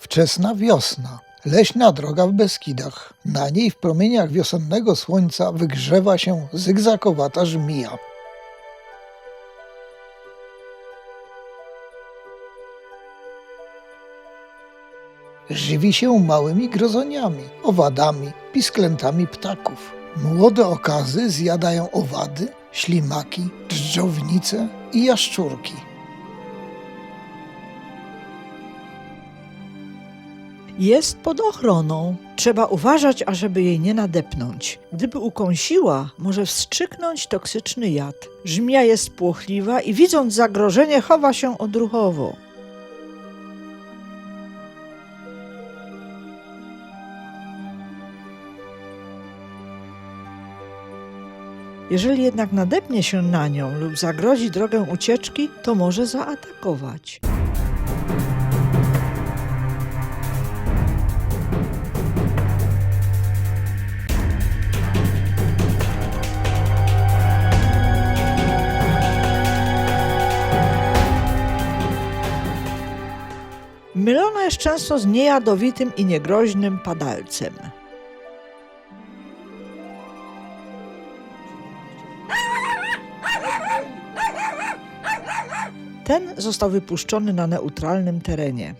Wczesna wiosna. Leśna droga w Beskidach. Na niej w promieniach wiosennego słońca wygrzewa się zygzakowata żmija. Żywi się małymi grozoniami, owadami, pisklętami ptaków. Młode okazy zjadają owady, ślimaki, drżdżownice i jaszczurki. Jest pod ochroną. Trzeba uważać, ażeby jej nie nadepnąć. Gdyby ukąsiła, może wstrzyknąć toksyczny jad. Żmija jest płochliwa i widząc zagrożenie, chowa się odruchowo. Jeżeli jednak nadepnie się na nią lub zagrozi drogę ucieczki, to może zaatakować. Mylona jest często z niejadowitym i niegroźnym padalcem. Ten został wypuszczony na neutralnym terenie.